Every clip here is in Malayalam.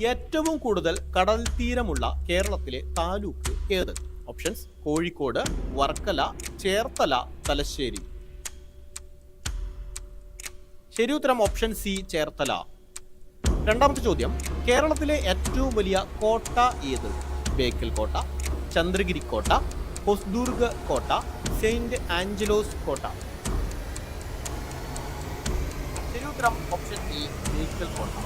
ഏറ്റവും കൂടുതൽ കടൽ തീരമുള്ള കേരളത്തിലെ താലൂക്ക് ഏത്? ഓപ്ഷൻസ് കോഴിക്കോട് വർക്കല ചേർത്തല തലശ്ശേരി. ശരി ഉത്തരം ഓപ്ഷൻ സി ചേർത്തല. രണ്ടാമത്തെ ചോദ്യം കേരളത്തിലെ ഏറ്റവും വലിയ കോട്ട ഏത്? ബേക്കൽ കോട്ട ചന്ദ്രഗിരി കോട്ട ഹൊസ്ദുർഗ് കോട്ട സെയിന്റ് ആഞ്ചലോസ് കോട്ട. ഉത്തരം ഓപ്ഷൻ ഇ ബേക്കൽ കോട്ട.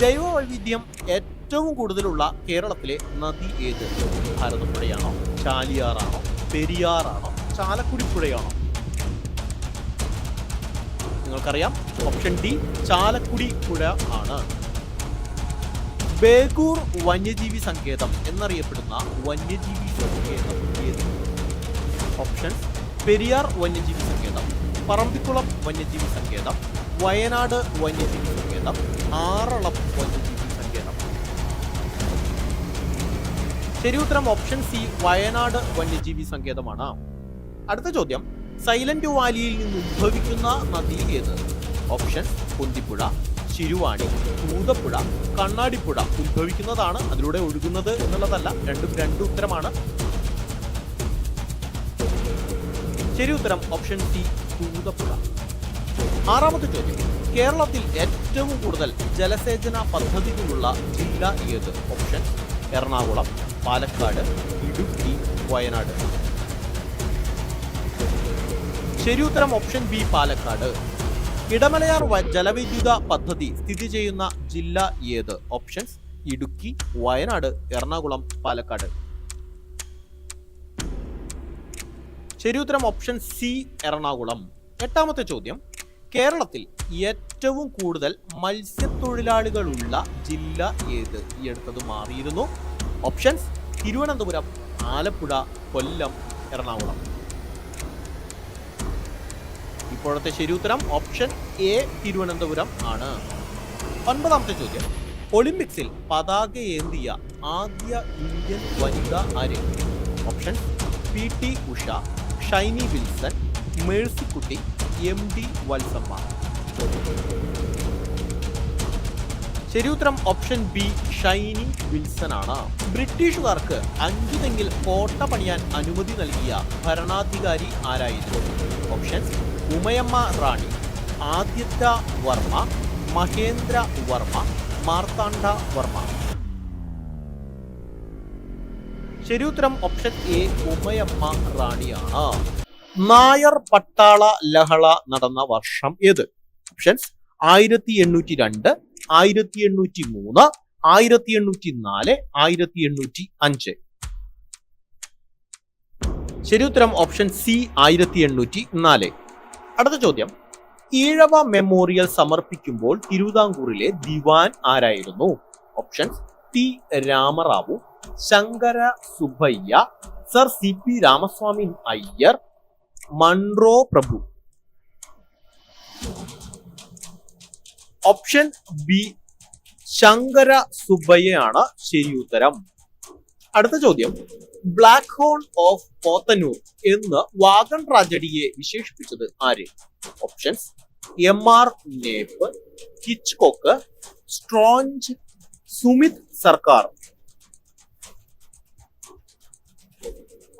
ജൈവ വൈവിധ്യം ഏറ്റവും കൂടുതലുള്ള കേരളത്തിലെ നദി ഏത്? ഭാരതപ്പുഴയാണോ ചാലിയാറാണോ പെരിയാറാണോ ചാലക്കുടി പുഴയാണോ നിങ്ങൾക്കറിയാം ഓപ്ഷൻ ഡി ചാലക്കുടി പുഴ ആണ്. ബേഗൂർ വന്യജീവി സങ്കേതം എന്നറിയപ്പെടുന്ന വന്യജീവി സങ്കേതം ഏത്? ഓപ്ഷൻ പെരിയാർ വന്യജീവി സങ്കേതം പറമ്പിക്കുളം വന്യജീവി സങ്കേതം വയനാട് വന്യജീവി സങ്കേതം ആറളം വന്യജീവി ശരി ഉത്തരം ഓപ്ഷൻ സി വയനാട് വന്യജീവി സങ്കേതമാണ്. അടുത്ത ചോദ്യം സൈലന്റ് വാലിയിൽ നിന്ന് ഉദ്ഭവിക്കുന്ന നദി ഏത്? ഓപ്ഷൻ കുന്തിപ്പുഴ ശിരുവാണി ഭൂതപ്പുഴ കണ്ണാടിപ്പുഴ. ഉത്ഭവിക്കുന്നതാണ് അതിലൂടെ ഒഴുകുന്നത് എന്നുള്ളതല്ല രണ്ടും രണ്ട് ഉത്തരമാണ്. ശരി ഉത്തരം ഓപ്ഷൻ സി ഭൂതപ്പുഴ ആറാമത്തെ ചോദ്യം കേരളത്തിൽ ഏറ്റവും കൂടുതൽ ജലസേചന പദ്ധതികളുള്ള ജില്ല ഏത്? ഓപ്ഷൻ എറണാകുളം പാലക്കാട് ഇടുക്കി വയനാട്. ശരിയുത്തരം ഓപ്ഷൻ ബി പാലക്കാട്. ഇടമലയാർ ജലവൈദ്യുത പദ്ധതി സ്ഥിതി ചെയ്യുന്ന ജില്ല ഏത്? ഓപ്ഷൻസ് ഇടുക്കി വയനാട് എറണാകുളം പാലക്കാട്. ശരിയുത്തരം ഓപ്ഷൻ സി എറണാകുളം. എട്ടാമത്തെ ചോദ്യം കേരളത്തിൽ ഏറ്റവും കൂടുതൽ മത്സ്യത്തൊഴിലാളികളുള്ള ജില്ല ഏത്? ഈ അടുത്തത് മാറിയിരുന്നു. ഓപ്ഷൻസ് തിരുവനന്തപുരം ആലപ്പുഴ കൊല്ലം എറണാകുളം. ഇപ്പോഴത്തെ ശരി ഉത്തരം ഓപ്ഷൻ എ തിരുവനന്തപുരം ആണ്. ഒൻപതാമത്തെ ചോദ്യം. ഒളിമ്പിക്സിൽ പതാക ഏന്തിയ ആദ്യ ഇന്ത്യൻ വനിത ആര്? Option P T Usha Shiny Wilson Mercykutty M D Valsamma. ശരി ഉത്തരം ഓപ്ഷൻ ബി ഷൈനി വിൽസൺ ആണ് ബ്രിട്ടീഷുകാർക്ക് അഞ്ചുതെങ്കിൽ കോട്ട പണിയാൻ അനുമതി നൽകിയ ഭരണാധികാരി ആരായിരുന്നു? ഓപ്ഷൻ ഉമയമ്മ റാണി ആദിത്യ വർമ്മ മഹേന്ദ്ര വർമ്മ മാർത്താണ്ഡ വർമ്മ. ശരി ഉത്തരം ഓപ്ഷൻ എ ഉമയമ്മ റാണിയാണ്. നായർ പട്ടാള ലഹള നടന്ന വർഷം ഏത്? ഓപ്ഷൻസ് ആയിരത്തി എണ്ണൂറ്റി രണ്ട് ആയിരത്തി എണ്ണൂറ്റി മൂന്ന് ആയിരത്തി എണ്ണൂറ്റി നാല് ആയിരത്തി എണ്ണൂറ്റി അഞ്ച് ശരി ഉത്തരം ഓപ്ഷൻ സി ആയിരത്തി എണ്ണൂറ്റി നാല് അടുത്ത ചോദ്യം. ഈഴവ മെമ്മോറിയൽ സമർപ്പിക്കുമ്പോൾ തിരുവിതാംകൂറിലെ ദിവാൻ ആരായിരുന്നു? Option T Ramarao Shankara Subbayya sir C P Ramaswamy Iyer Munro പ്രഭു. ഓപ്ഷൻ ബി ശങ്കര സുബയ്യയാണ് ശരി ഉത്തരം. അടുത്ത ചോദ്യം ബ്ലാക്ക് ഹോൾ ഓഫ് പോത്തന്നൂർ എന്ന് വാഗൺ ട്രാജഡിയെ വിശേഷിപ്പിച്ചത് ആര്? Options M R Knapp Hitchcock സ്ട്രോഞ്ച് Sumit Sarkar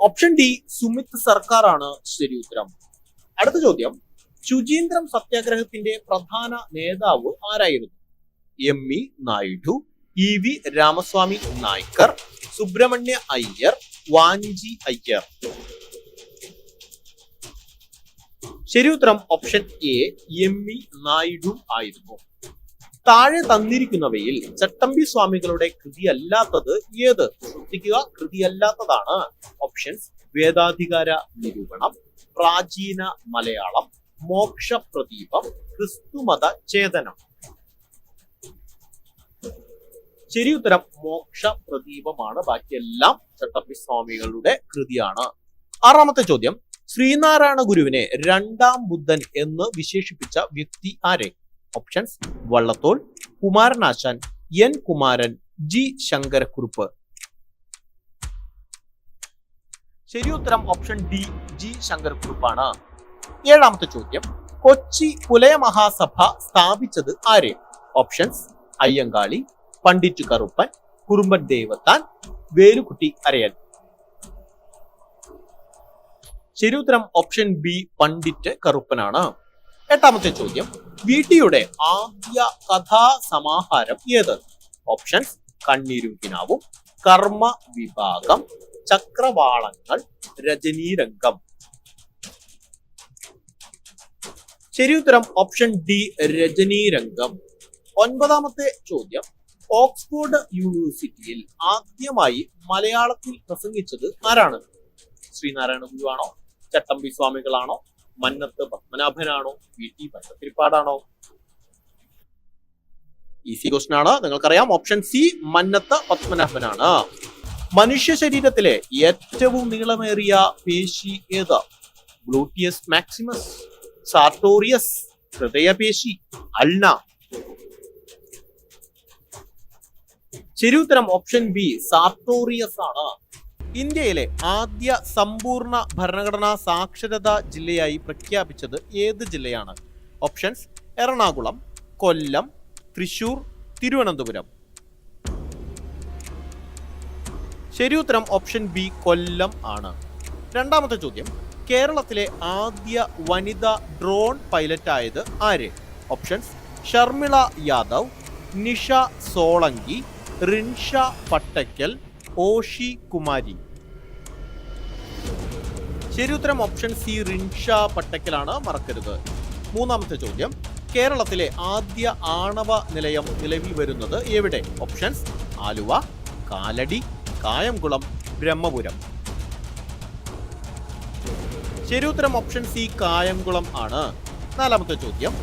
option D Sumit സർക്കാർ ആണ് ശരി ഉത്തരം. അടുത്ത ചോദ്യം ശുചീന്ദ്രം സത്യാഗ്രഹത്തിന്റെ പ്രധാന നേതാവ് ആരായിരുന്നു? M E Naidu E V Ramaswamy Naicker Subramania Iyer Vanchi Iyer. ശരി ഉത്തരം option A M E Naidu ആയിരുന്നു. താഴെ തന്നിരിക്കുന്നവയിൽ ചട്ടമ്പി സ്വാമികളുടെ കൃതിയല്ലാത്തത് ഏത്? ശ്രദ്ധിക്കുക കൃതിയല്ലാത്തതാണ്. ഓപ്ഷൻസ് വേദാധികാര നിരൂപണം പ്രാചീന മലയാളം മോക്ഷ പ്രദീപം ക്രിസ്തുമത ചേതനം ശരി ഉത്തരം മോക്ഷ പ്രദീപമാണ് ബാക്കിയെല്ലാം ചട്ടമ്പി സ്വാമികളുടെ കൃതിയാണ്. ആറാമത്തെ ചോദ്യം ശ്രീനാരായണ ഗുരുവിനെ രണ്ടാം ബുദ്ധൻ എന്ന് വിശേഷിപ്പിച്ച വ്യക്തി ആരെ? Options Vallathol Kumaranasan N Kumaran G Sankarakurup ശരി ഉത്തരം ഓപ്ഷൻ ഡി ജി ശങ്കരക്കുറുപ്പാണ് ഏഴാമത്തെ ചോദ്യം കൊച്ചി പുലയ മഹാസഭ സ്ഥാപിച്ചത് ആര്? ഓപ്ഷൻസ് അയ്യങ്കാളി പണ്ഡിറ്റ് കറുപ്പൻ കുറുമ്പൻ ദേവത്താൻ വേലുക്കുട്ടി അരയൻ. ശരി ഉത്തരം ഓപ്ഷൻ ബി പണ്ഡിറ്റ് കറുപ്പനാണ്. എട്ടാമത്തെ ചോദ്യം. വീട്ടിയുടെ ആദ്യ കഥാ സമാഹാരം ഏത്? ഓപ്ഷൻ കണ്ണീരും കിനാവും കർമ്മ വിഭാഗം ചക്രവാളങ്ങൾ രജനീരംഗം. ശരി ഉത്തരം ഓപ്ഷൻ ഡി രജനീരംഗം. ഒൻപതാമത്തെ ചോദ്യം. ഓക്സ്ഫോർഡ് യൂണിവേഴ്സിറ്റിയിൽ ആദ്യമായി മലയാളത്തിൽ പ്രസംഗിച്ചത് ആരാണ്? ശ്രീനാരായണ ഗുരുവാണോ ചട്ടമ്പി സ്വാമികളാണോ? മന്നത്ത് പത്മനാഭനാണോ? വി ടി ഭട്ടത്തിരിപ്പാടാണോ ഈസി ക്വസ്റ്റൻ ആണ്. നിങ്ങൾക്കറിയാം. ഓപ്ഷൻ സി മന്നത്ത് പത്മനാഭനാണ്. മനുഷ്യ ശരീരത്തിലെ ഏറ്റവും നീളമേറിയ പേശി ഏത്? ഗ്ലൂട്ടിയസ് മാക്സിമസ് സാർട്ടോറിയസ് ഹൃദയപേശി അൾന. ശരി ഉത്തരം ഓപ്ഷൻ ബി സാർട്ടോറിയസ് ആണ്. ഇന്ത്യയിലെ ആദ്യ സമ്പൂർണ ഭരണഘടനാ സാക്ഷരതാ ജില്ലയായി പ്രഖ്യാപിച്ചത് ഏത് ജില്ലയാണ്? ഓപ്ഷൻസ് എറണാകുളം കൊല്ലം തൃശൂർ തിരുവനന്തപുരം. ശരി ഉത്തരം ഓപ്ഷൻ ബി കൊല്ലം ആണ്. രണ്ടാമത്തെ ചോദ്യം കേരളത്തിലെ ആദ്യ വനിതാ ഡ്രോൺ പൈലറ്റ് ആയത് ആര്? ഓപ്ഷൻസ് ഷർമിള യാദവ് നിഷ സോളങ്കി റിൻഷ പട്ടയ്ക്കൽ ഓഷി കുമാരി. ശരി ഉത്തരം ഓപ്ഷൻ സി റിൻഷ പട്ടക്കലാണ് മറക്കരുത്. മൂന്നാമത്തെ ചോദ്യം കേരളത്തിലെ ആദ്യ ആണവ നിലയം നിലവിൽ വരുന്നത് എവിടെ? ഓപ്ഷൻസ് ആലുവ കാലടി കായംകുളം ബ്രഹ്മപുരം. ശരിയുത്തരം ഓപ്ഷൻ സി കായംകുളം ആണ്. നാലാമത്തെ ചോദ്യം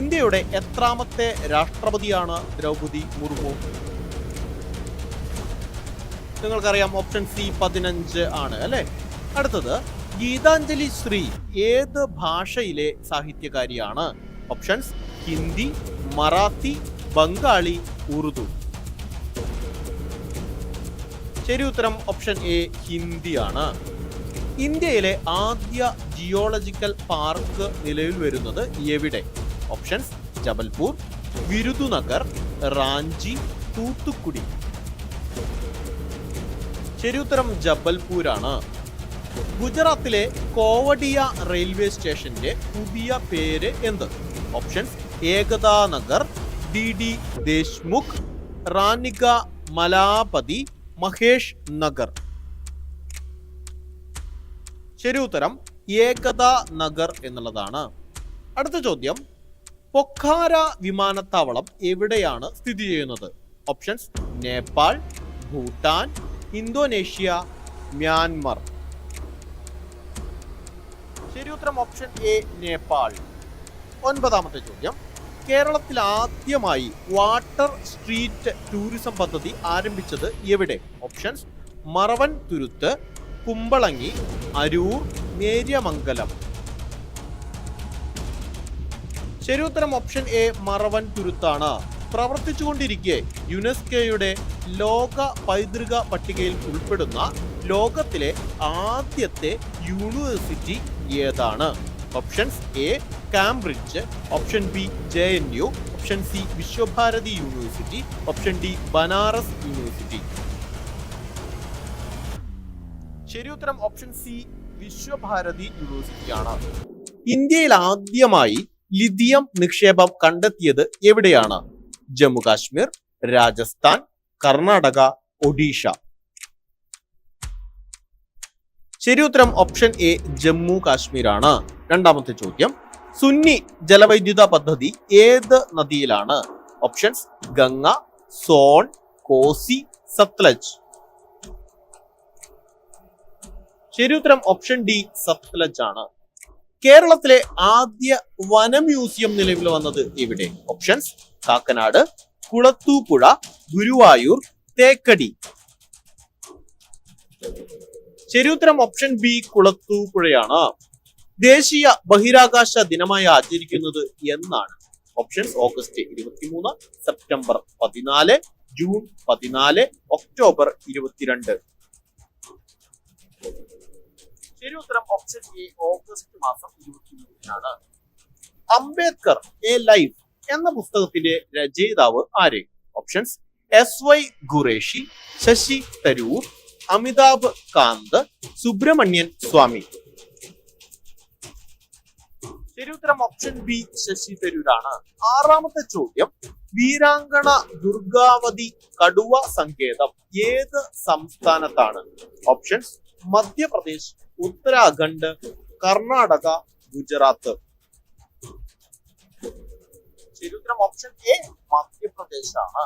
ഇന്ത്യയുടെ എത്രാമത്തെ രാഷ്ട്രപതിയാണ് ദ്രൗപതി മുർമു? നിങ്ങൾക്കറിയാം ഓപ്ഷൻ സി പതിനഞ്ച് ആണ് അല്ലെ? അടുത്തത് ഗീതാഞ്ജലി ശ്രീ ഏത് ഭാഷയിലെ സാഹിത്യകാരിയാണ്? ഓപ്ഷൻസ് ഹിന്ദി മറാത്തി ബംഗാളി ഉറുദു. ശരി ഉത്തരം ഓപ്ഷൻ എ ഹിന്ദിയാണ്. ഇന്ത്യയിലെ ആദ്യ ജിയോളജിക്കൽ പാർക്ക് നിലവിൽ വരുന്നത് എവിടെ? ഓപ്ഷൻസ് ജബൽപൂർ വിരുദുനഗർ റാഞ്ചി തൂത്തുക്കുടി. ശരി ഉത്തരം ജബൽപൂരാണ്. ഗുജറാത്തിലെ കോവടിയ റെയിൽവേ സ്റ്റേഷന്റെ പുതിയ പേര് എന്ത്? Option Ekta Nagar D D Deshmukh Ranika Malapathi Mahesh Nagar. ശരി ഉത്തരം ഏകതാ നഗർ എന്നുള്ളതാണ്. അടുത്ത ചോദ്യം പൊഖാര വിമാനത്താവളം എവിടെയാണ് സ്ഥിതി ചെയ്യുന്നത്? Options Nepal Bhutan Indonesia Myanmar. ശരി ഉത്തരം ഓപ്ഷൻ എ നേപ്പാൾ. ഒൻപതാമത്തെ ചോദ്യം. കേരളത്തിൽ ആദ്യമായി വാട്ടർ സ്ട്രീറ്റ് ടൂറിസം പദ്ധതി ആരംഭിച്ചത് എവിടെ? ഓപ്ഷൻസ് മറവൻ തുരുത്ത് കുമ്പളങ്ങി അരൂർ നേര്യമംഗലം. ശരി ഉത്തരം ഓപ്ഷൻ എ മറവൻ തുരുത്താണ്. പ്രവർത്തിച്ചുകൊണ്ടിരിക്കെ യുനെസ്കോയുടെ ലോക പൈതൃക പട്ടികയിൽ ഉൾപ്പെടുന്ന ലോകത്തിലെ ആദ്യത്തെ യൂണിവേഴ്സിറ്റി ഏതാണ്? Options A Cambridge option B J N U option C Visvabharati university option D Banaras university ശരി ഉത്തരം ഓപ്ഷൻ സി വിശ്വഭാരതി യൂണിവേഴ്സിറ്റിയാണ് ഇന്ത്യയിൽ ആദ്യമായി ലിഥിയം നിക്ഷേപം കണ്ടെത്തിയത് എവിടെയാണ്? ജമ്മു കാശ്മീർ രാജസ്ഥാൻ കർണാടക ഒഡീഷ. ശരി ഉത്തരം ഓപ്ഷൻ എ ജമ്മു കാശ്മീരാണ്. രണ്ടാമത്തെ ചോദ്യം സുന്നി ജലവൈദ്യുത പദ്ധതി ഏത് നദിയിലാണ്? ഓപ്ഷൻസ് ഗംഗ സോൺ കോസി സത്ലജ്. ശരി ഉത്തരം ഓപ്ഷൻ ഡി സത്ലജ് ആണ്. കേരളത്തിലെ ആദ്യ വന മ്യൂസിയം നിലവിൽ വന്നത് എവിടെ? ഓപ്ഷൻസ് കാക്കനാട് കുളത്തൂപ്പുഴ ഗുരുവായൂർ തേക്കടി. ശരി ഉത്തരം ഓപ്ഷൻ ബി കുളത്തൂപ്പുഴയാണ്. ദേശീയ ബഹിരാകാശ ദിനമായി ആചരിക്കുന്നത് എന്നാണ്. ഓപ്ഷൻസ് ഓഗസ്റ്റ് ഇരുപത്തിമൂന്ന് സെപ്റ്റംബർ പതിനാല് ജൂൺ പതിനാല് ഒക്ടോബർ ഇരുപത്തിരണ്ട്. ശരി ഉത്തരം ഓപ്ഷൻ എ ഓഗസ്റ്റ് മാസം ഇരുപത്തിമൂന്നിനാണ്. അംബേദ്കർ എ ലൈഫ് എന്ന പുസ്തകത്തിന്റെ രചയിതാവ് ആര്? Options S Y Qureshi Shashi Tharoor Amitabh Kant Subramanian Swamy. ശരി ഉത്തരം ഓപ്ഷൻ ബി ശശി തരൂരാണ്. ആറാമത്തെ ചോദ്യം വീരാങ്കണ ദുർഗാവതി കടുവ സങ്കേതം ഏത് സംസ്ഥാനത്താണ്? ഓപ്ഷൻസ് മധ്യപ്രദേശ് ഉത്തരാഖണ്ഡ് കർണാടക ഗുജറാത്ത്. ശരി ഉത്തരം ഓപ്ഷൻ എ മധ്യപ്രദേശ് ആണ്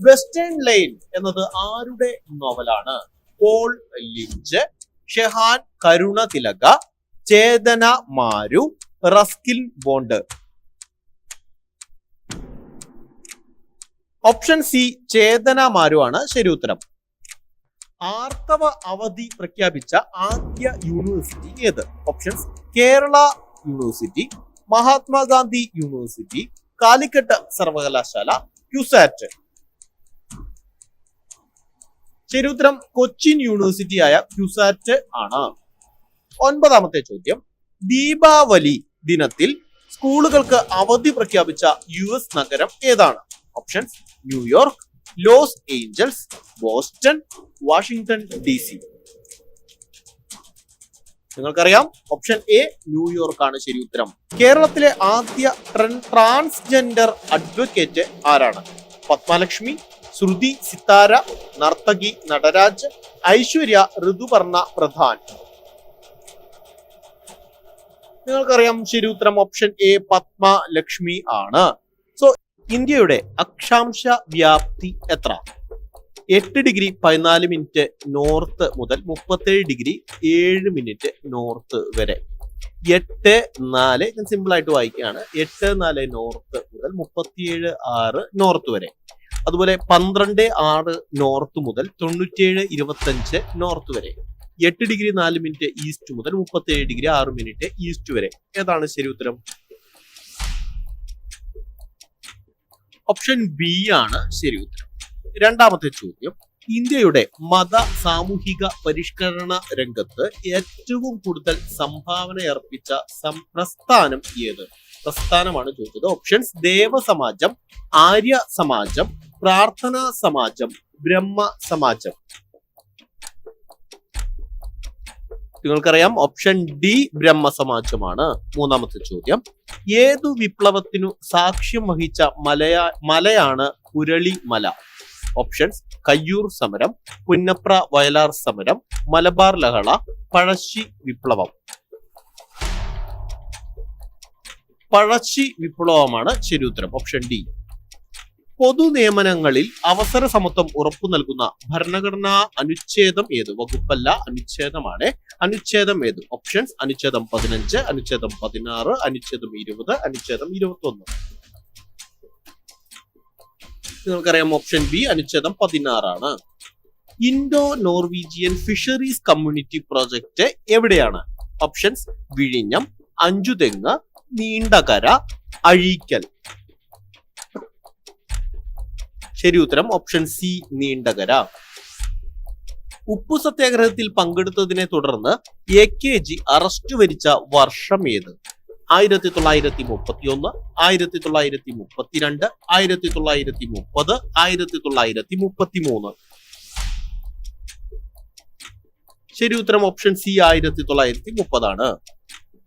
വെസ്റ്റേൺ ലൈൻ എന്നത് ആരുടെ നോവലാണ്? Paul Lynch Shehan Karunatilaka Chetna Maru Ruskin Bond. Option C Chetna Maru ആണ്. ശരി ഉത്തരം. ആർത്തവ അവധി പ്രഖ്യാപിച്ച ആദ്യ യൂണിവേഴ്സിറ്റി ഏത്? Options Kerala university Mahatma Gandhi university Calicut സർവകലാശാല ക്യുസാറ്റ്. ശരി ഉത്തരം കൊച്ചിൻ യൂണിവേഴ്സിറ്റിയായ ക്യുസാറ്റ് ആണ്. ഒൻപതാമത്തെ ചോദ്യം. ദീപാവലി ദിനത്തിൽ സ്കൂളുകൾക്ക് അവധി പ്രഖ്യാപിച്ച യു എസ് നഗരം ഏതാണ്? Options New York Los Angeles Boston Washington D C നിങ്ങൾക്കറിയാം ഓപ്ഷൻ എ ന്യൂയോർക്ക് ആണ് ശരി ഉത്തരം. കേരളത്തിലെ ആദ്യ ട്രാൻസ്ജെൻഡർ അഡ്വക്കേറ്റ് ആരാണ്? പത്മലക്ഷ്മി ശ്രുതി സിത്താര നർത്തകി നടരാജ് ഐശ്വര്യ ഋതുപർണ പ്രധാൻ. നിങ്ങൾക്കറിയാം ശരി ഉത്തരം ഓപ്ഷൻ എ പത്മ ലക്ഷ്മി ആണ്. സോ ഇന്ത്യയുടെ അക്ഷാംശ വ്യാപ്തി എത്ര? എട്ട് ഡിഗ്രി പതിനാല് മിനിറ്റ് നോർത്ത് മുതൽ മുപ്പത്തേഴ് ഡിഗ്രി ഏഴ് മിനിറ്റ് നോർത്ത് വരെ. എട്ട് നാല് ഞാൻ സിമ്പിൾ ആയിട്ട് വായിക്കുകയാണ്. എട്ട് നാല് നോർത്ത് മുതൽ മുപ്പത്തിയേഴ് ആറ് നോർത്ത് വരെ. അതുപോലെ പന്ത്രണ്ട് ആറ് നോർത്ത് മുതൽ തൊണ്ണൂറ്റിയേഴ് ഇരുപത്തഞ്ച് നോർത്ത് വരെ. എട്ട് ഡിഗ്രി നാല് മിനിറ്റ് ഈസ്റ്റ് മുതൽ മുപ്പത്തിയേഴ് ഡിഗ്രി ആറ് മിനിറ്റ് ഈസ്റ്റ് വരെ. ഏതാണ് ശരി ഉത്തരം? ഓപ്ഷൻ ബി ആണ് ശരി ഉത്തരം. രണ്ടാമത്തെ ചോദ്യം. ഇന്ത്യയുടെ മത സാമൂഹിക പരിഷ്കരണ രംഗത്ത് ഏറ്റവും കൂടുതൽ സംഭാവന അർപ്പിച്ച പ്രസ്ഥാനം ഏത്? പ്രസ്ഥാനമാണ് ചോദിച്ചത്. ഓപ്ഷൻസ് ദേവസമാജം ആര്യ സമാജം പ്രാർത്ഥനാ സമാജം ബ്രഹ്മ സമാജം. നിങ്ങൾക്കറിയാം ഓപ്ഷൻ ഡി ബ്രഹ്മ സമാജമാണ്. മൂന്നാമത്തെ ചോദ്യം. ഏതു വിപ്ലവത്തിനു സാക്ഷ്യം വഹിച്ച മലയാ മലയാണ് പുരളി മല? ഓപ്ഷൻസ് കയ്യൂർ സമരം പുന്നപ്ര വയലാർ സമരം മലബാർ ലഹള പഴശ്ശി വിപ്ലവം. പഴശ്ശി വിപ്ലവമാണ് ശരി ഉത്തരം ഓപ്ഷൻ ഡി പൊതു നിയമനങ്ങളിൽ അവസര സമത്വം ഉറപ്പു നൽകുന്ന ഭരണഘടനാ അനുച്ഛേദം ഏത്? വകുപ്പല്ല അനുച്ഛേദമാണ്. അനുച്ഛേദം ഏത്? ഓപ്ഷൻസ് അനുച്ഛേദം പതിനഞ്ച് അനുച്ഛേദം പതിനാറ് അനുച്ഛേദം ഇരുപത് അനുച്ഛേദം ഇരുപത്തി ഒന്ന് നിങ്ങൾക്കറിയാം ഓപ്ഷൻ ബി അനുച്ഛേദം പതിനാറാണ്. Indo Norwegian fisheries community project എവിടെയാണ്? ഓപ്ഷൻസ് വിഴിഞ്ഞം അഞ്ചുതെങ്ങ് നീണ്ടകര അഴീക്കൽ. ശരി ഉത്തരം ഓപ്ഷൻ സി നീണ്ടകര. ഉപ്പു സത്യാഗ്രഹത്തിൽ പങ്കെടുത്തതിനെ തുടർന്ന് എ കെ ജി അറസ്റ്റ് വരിച്ച വർഷം ഏത്? ആയിരത്തി തൊള്ളായിരത്തി മുപ്പത്തി ഒന്ന് ആയിരത്തി തൊള്ളായിരത്തി മുപ്പത്തിരണ്ട് ആയിരത്തി തൊള്ളായിരത്തി മുപ്പത് ആയിരത്തി തൊള്ളായിരത്തി മുപ്പത്തി മൂന്ന് ശരി ഉത്തരം ഓപ്ഷൻ സി ആയിരത്തി തൊള്ളായിരത്തി മുപ്പതാണ്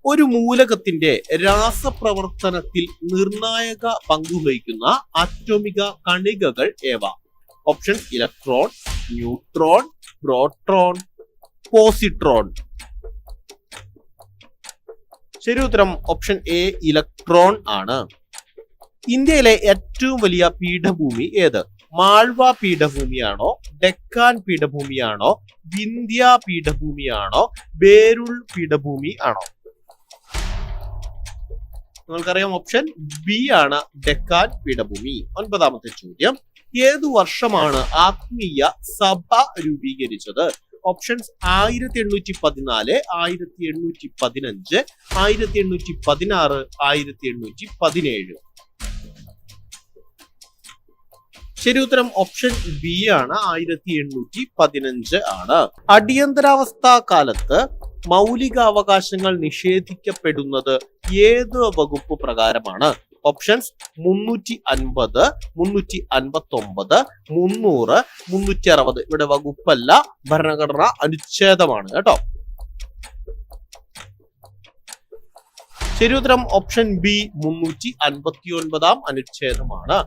ഒരു മൂലകത്തിന്റെ രാസപ്രവർത്തനത്തിൽ നിർണായക പങ്കുവഹിക്കുന്ന ആറ്റോമിക കണികകൾ ഏവ? Option electron neutron proton positron. ശരി ഉത്തരം ഓപ്ഷൻ എ ഇലക്ട്രോൺ ആണ്. ഇന്ത്യയിലെ ഏറ്റവും വലിയ പീഠഭൂമി ഏത്? മാൾവ പീഠഭൂമിയാണോ ഡെക്കാൻ പീഠഭൂമിയാണോ വിന്ധ്യ പീഠഭൂമിയാണോ ബേരുൾ പീഠഭൂമി ആണോ? നിങ്ങൾക്കറിയാം ഓപ്ഷൻ ബി ആണ് ഡെക്കാൻ പീഠഭൂമി. ഒൻപതാമത്തെ ചോദ്യം. ഏതു വർഷമാണ് ആത്മീയ സഭ രൂപീകരിച്ചത്? ഓപ്ഷൻസ് ആയിരത്തി എണ്ണൂറ്റി പതിനാല് ആയിരത്തി എണ്ണൂറ്റി പതിനഞ്ച് ആയിരത്തി എണ്ണൂറ്റി പതിനാറ് ആയിരത്തി എണ്ണൂറ്റി പതിനേഴ് ശരി ഉത്തരം ഓപ്ഷൻ ബി ആണ്. ആയിരത്തി എണ്ണൂറ്റി പതിനഞ്ച് ആണ്. അടിയന്തരാവസ്ഥ കാലത്ത് മൗലിക അവകാശങ്ങൾ നിഷേധിക്കപ്പെടുന്നത് ഏത് വകുപ്പ് പ്രകാരമാണ്? ഓപ്ഷൻസ് മുന്നൂറ്റി അൻപത് മുന്നൂറ്റി അൻപത്തി ഒമ്പത് മുന്നൂറ് മുന്നൂറ്റി അറുപത് ഇവിടെ വകുപ്പല്ല ഭരണഘടന അനുച്ഛേദമാണ് കേട്ടോ. ശരി ഉത്തരം ഓപ്ഷൻ ബി മുന്നൂറ്റി അൻപത്തി ഒൻപതാം അനുച്ഛേദമാണ്.